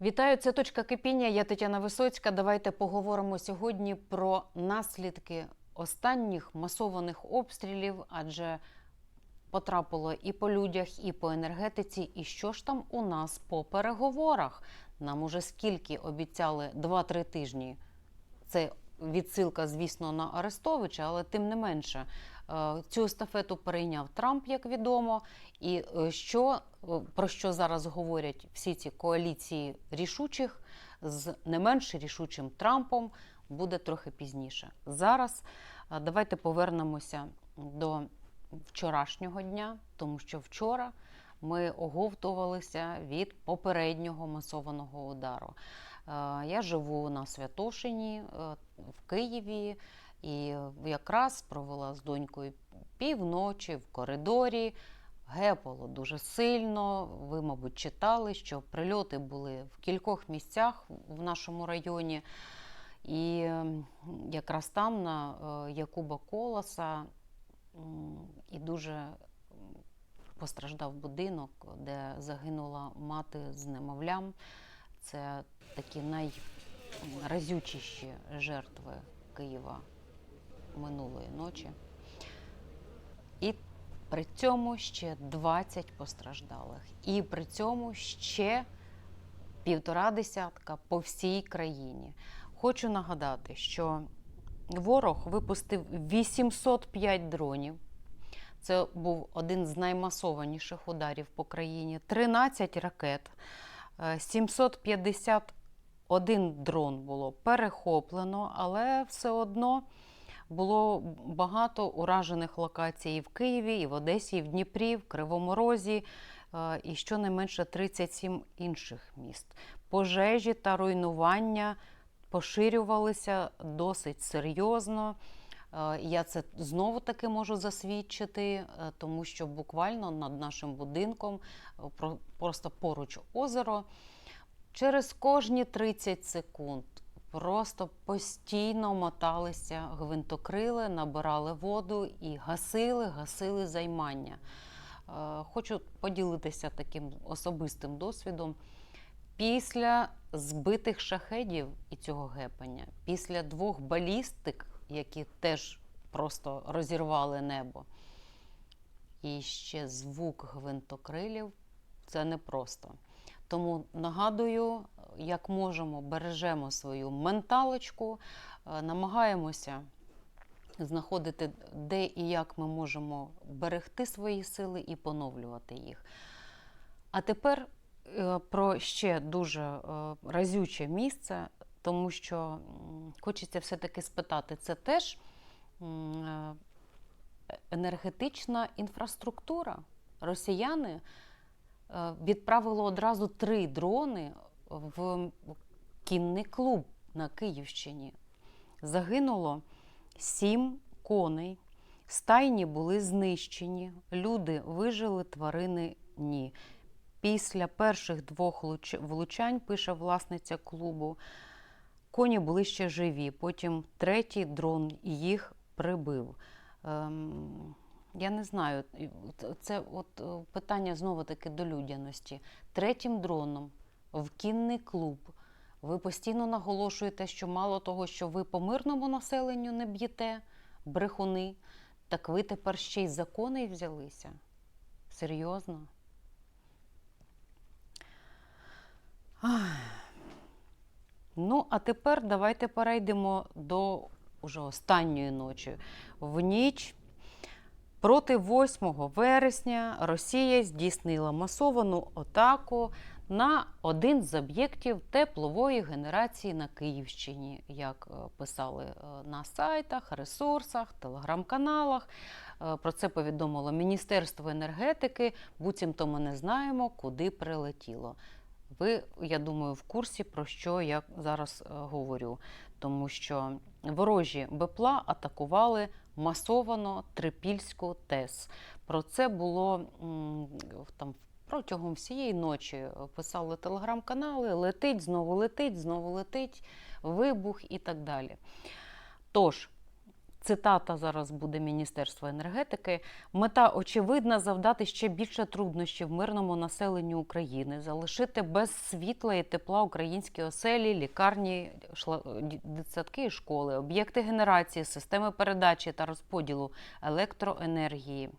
Вітаю, це точка кипіння. Я Тетяна Висоцька. Давайте поговоримо сьогодні про наслідки останніх масованих обстрілів, адже потрапило і по людях, і по енергетиці. І що ж там у нас по переговорах? Нам уже скільки обіцяли 2-3 тижні. Це відсилка, звісно, на Арестовича, але тим не менше. Е, Цю естафету перейняв Трамп, як відомо. І е, що, е, про що зараз говорять всі ці коаліції рішучих з не менш рішучим Трампом, буде трохи пізніше. Зараз давайте повернемося до вчорашнього дня, тому що вчора ми оговтувалися від попереднього масованого удару. Я живу на Святошині в Києві і якраз провела з донькою півночі в коридорі. Гепало дуже сильно. Ви, мабуть, читали, що прильоти були в кількох місцях в нашому районі. І якраз там, на е, Якуба Колоса, і дуже постраждав будинок, де загинула мати з немовлям. Це такі найразючіші жертви Києва минулої ночі. І при цьому ще 20 постраждалих. І при цьому ще півтора десятка по всій країні. Хочу нагадати, що ворог випустив 805 дронів. Це був один з наймасованіших ударів по країні. 13 ракет, е, 751 дрон було перехоплено, але все одно було багато уражених локацій і в Києві, і в Одесі, і в Дніпрі, в Кривому Розі, е, і щонайменше 37 інших міст. Пожежі та руйнування поширювалися досить серйозно. Е, Я це знову таки можу засвідчити, е, тому що буквально над нашим будинком, про- просто поруч озеро, через кожні 30 секунд просто постійно моталися гвинтокрили, набирали воду і гасили, гасили займання. Е, Хочу поділитися таким особистим досвідом. Після збитих шахедів і цього гепання, після двох балістик, які теж просто розірвали небо, і ще звук гвинтокрилів це непросто. Тому нагадую, як можемо, бережемо свою менталочку, е, намагаємося знаходити, де і як ми можемо берегти свої сили і поновлювати їх. А тепер е, про ще дуже е, разюче місце, тому що хочеться все-таки спитати, це теж енергетична інфраструктура. Росіяни відправили одразу три дрони в кінний клуб на Київщині. Загинуло сім коней, стайні були знищені, люди вижили, тварини ні. Після перших двох влучань, пише власниця клубу, коні були ще живі. Потім третій дрон їх прибив. Ем, я не знаю, це от е, питання знову таки до людяності. Третім дроном в кінний клуб. Ви постійно наголошуєте, що мало того, що ви по мирному населенню не б'єте, брехуни, так ви тепер ще й закони взялися. Серйозно? Ах. Ну, а тепер давайте перейдемо до уже останньої ночі. В ніч проти 8 вересня Росія здійснила масовану атаку на один з об'єктів теплової генерації на Київщині, як е, писали е, на сайтах, ресурсах, телеграм-каналах. Е, Про це повідомило Міністерство енергетики. Буцімто ми не знаємо, куди прилетіло. Ви, я думаю, в курсі про що я зараз говорю, тому що ворожі БПЛА атакували масовано Трипільську ТЕС. Про це було м, в- там протягом всієї ночі. е, Писали телеграм-канали, летить, знову летить, знову летить, вибух і так далі. Тож, цитата зараз буде Міністерства енергетики. Мета очевидна завдати ще більше труднощів мирному населенню України, залишити без світла і тепла українські оселі, лікарні, дитсадки і школи, об'єкти генерації, системи передачі та розподілу електроенергії.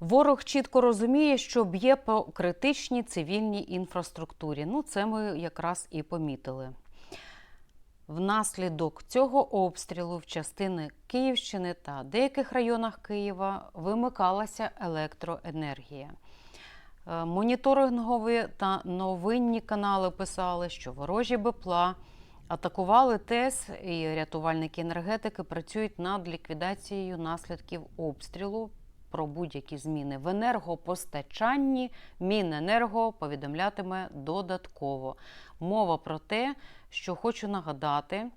Ворог чітко розуміє, що б'є по критичній цивільній інфраструктурі. Ну, це ми якраз і помітили. Внаслідок цього обстрілу в частини Київщини та деяких районах Києва вимикалася електроенергія. Е, Моніторингові та новинні канали писали, що ворожі БПЛА атакували ТЕС, і рятувальники енергетики працюють над ліквідацією наслідків обстрілу. Про будь-які зміни в енергопостачанні Міненерго повідомлятиме додатково. Мова про те, що хочу нагадати,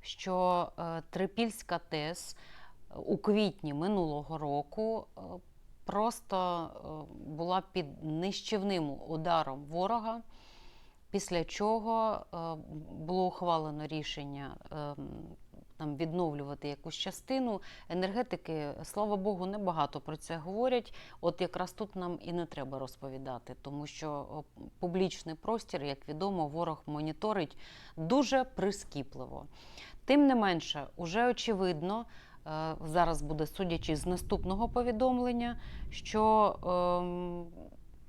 що е, Трипільська ТЕС у квітні минулого року е, просто е, була під нищівним ударом ворога, після чого е, було ухвалено рішення е, там, відновлювати якусь частину. Енергетики, слава Богу, небагато про це говорять. От якраз тут нам і не треба розповідати, тому що публічний простір, як відомо, ворог моніторить дуже прискіпливо. Тим не менше, уже очевидно, е, зараз буде судячи з наступного повідомлення, що ем,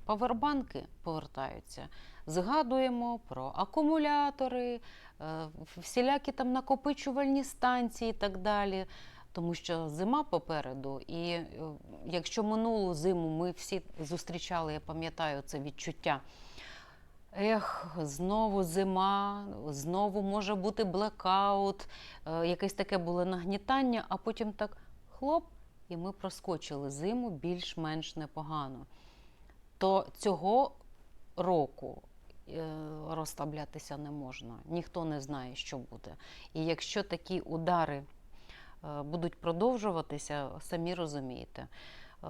павербанки повертаються. Згадуємо про акумулятори, е, всілякі там накопичувальні станції і так далі. Тому що зима попереду, і е, якщо минулу зиму ми всі зустрічали, я пам'ятаю це відчуття. Ех, знову зима, знову може бути блекаут, е, якесь таке було нагнітання, а потім так хлоп, і ми проскочили зиму більш-менш непогано. То цього року е, розслаблятися не можна. Ніхто не знає, що буде. І якщо такі удари е, будуть продовжуватися, самі розумієте. Е,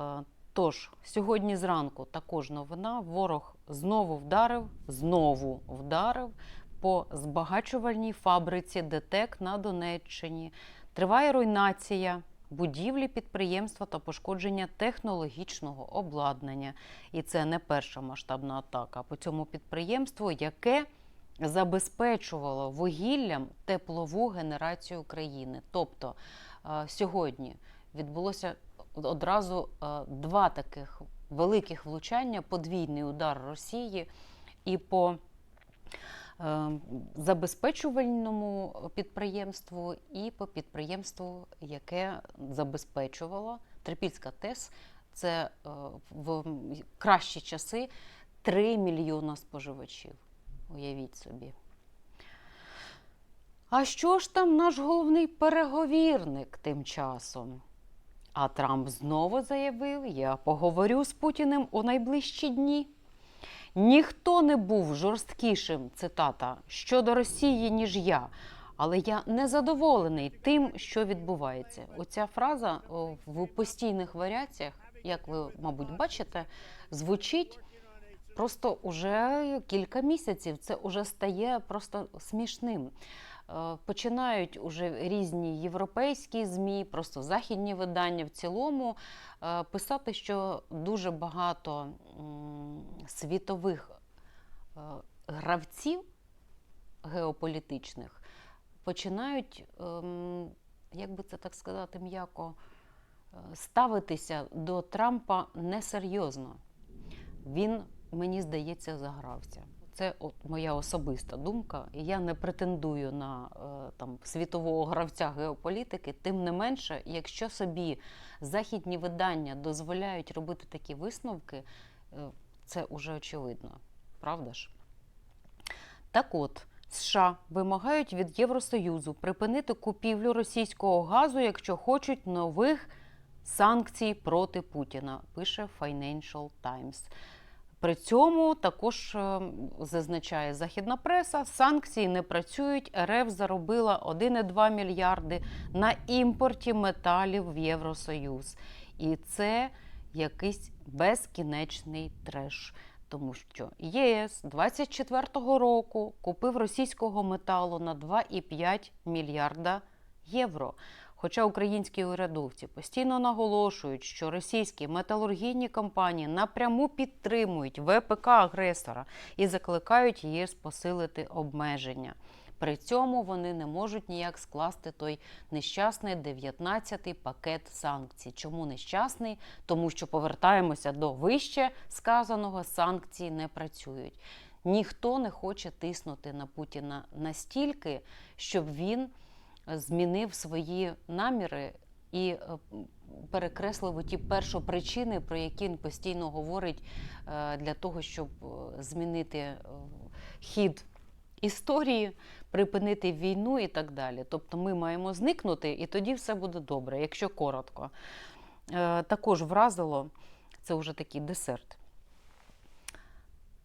Тож, сьогодні зранку також новина. Ворог знову вдарив, знову вдарив по збагачувальній фабриці ДТЕК на Донеччині. Триває руйнація будівлі підприємства та пошкодження технологічного обладнання. І це не перша масштабна атака по цьому підприємству, яке забезпечувало вугіллям теплову генерацію країни. Тобто е, сьогодні відбулося одразу е, два таких великих влучання, подвійний удар Росії і по забезпечувальному підприємству, і по підприємству, яке забезпечувало Трипільська ТЕС. Це е, в кращі часи 3 мільйона споживачів. Уявіть собі. А що ж там наш головний переговірник тим часом? А Трамп знову заявив: я поговорю з Путіним у найближчі дні. Ніхто не був жорсткішим, цитата, щодо Росії, ніж я. Але я не задоволений тим, що відбувається. Оця фраза в постійних варіаціях, як ви, мабуть, бачите, звучить просто уже кілька місяців. Це вже стає просто смішним. Е, Починають уже різні європейські змі, просто західні видання в цілому е, писати, що дуже багато світових е, гравців геополітичних починають, ем, як би це так сказати, м'яко ставитися до Трампа несерйозно. Він, мені здається, загрався. Це от моя особиста думка. Я не претендую на е, там, світового гравця геополітики. Тим не менше, якщо собі західні видання дозволяють робити такі висновки, е, це уже очевидно. Правда ж? Так от, США вимагають від Євросоюзу припинити купівлю російського газу, якщо хочуть нових санкцій проти Путіна, пише Financial Times. При цьому також е, зазначає західна преса, санкції не працюють. РФ заробила 1,2 мільярди на імпорті металів в Євросоюз. І це якийсь безкінечний треш. Тому що ЄС 24-го року купив російського металу на 2,5 мільярда євро. Хоча українські урядовці постійно наголошують, що російські металургійні компанії напряму підтримують ВПК агресора і закликають ЄС посилити обмеження. При цьому вони не можуть ніяк скласти той нещасний 19-й пакет санкцій. Чому нещасний? Тому що повертаємося до вище сказаного, санкції не працюють. Ніхто не хоче тиснути на Путіна настільки, щоб він змінив свої наміри і е, перекреслив ті першопричини, про які він постійно говорить е, для того, щоб е, змінити хід історії, припинити війну і так далі. Тобто ми маємо зникнути, і тоді все буде добре, якщо коротко. Також вразило це вже такий десерт.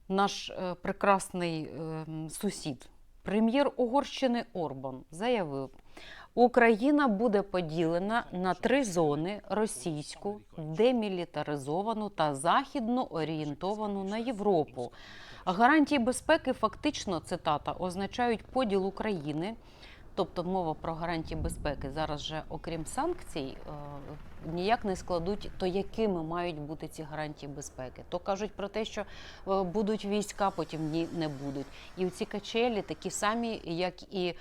Наш прекрасний е, сусід, прем'єр Угорщини Орбан, заявив, Україна буде поділена на три зони: російську, демілітаризовану та західно орієнтовану на Європу. Гарантії безпеки фактично цитата означають поділ України. Тобто мова про гарантії безпеки зараз же, окрім санкцій, е, ніяк не складуть, то якими мають бути ці гарантії безпеки. То кажуть про те, що е, будуть війська, потім ні не будуть. І ці качелі такі самі, як і е,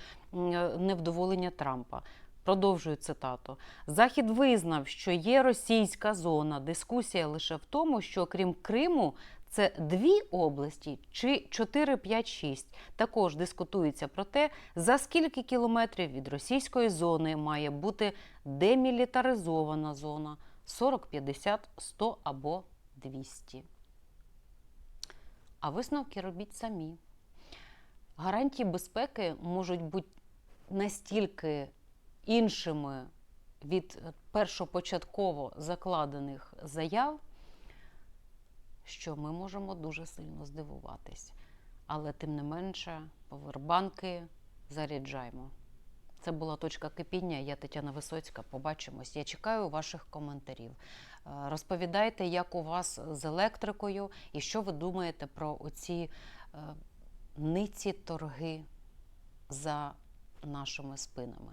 невдоволення Трампа. Продовжую цитату. Захід визнав, що є російська зона. Дискусія лише в тому, що крім Криму. Це дві області чи 4, 5, 6. Також дискутується про те, за скільки кілометрів від російської зони має бути демілітаризована зона 40, 50, 100 або 200. А висновки робіть самі. Гарантії безпеки можуть бути настільки іншими від першопочатково закладених заяв, що ми можемо дуже сильно здивуватись. Але тим не менше, повербанки заряджаємо. Це була точка кипіння. Я Тетяна Висоцька. Побачимось. Я чекаю ваших коментарів. Е, Розповідайте, як у вас з електрикою, і що ви думаєте про оці е, ниці торги за нашими спинами.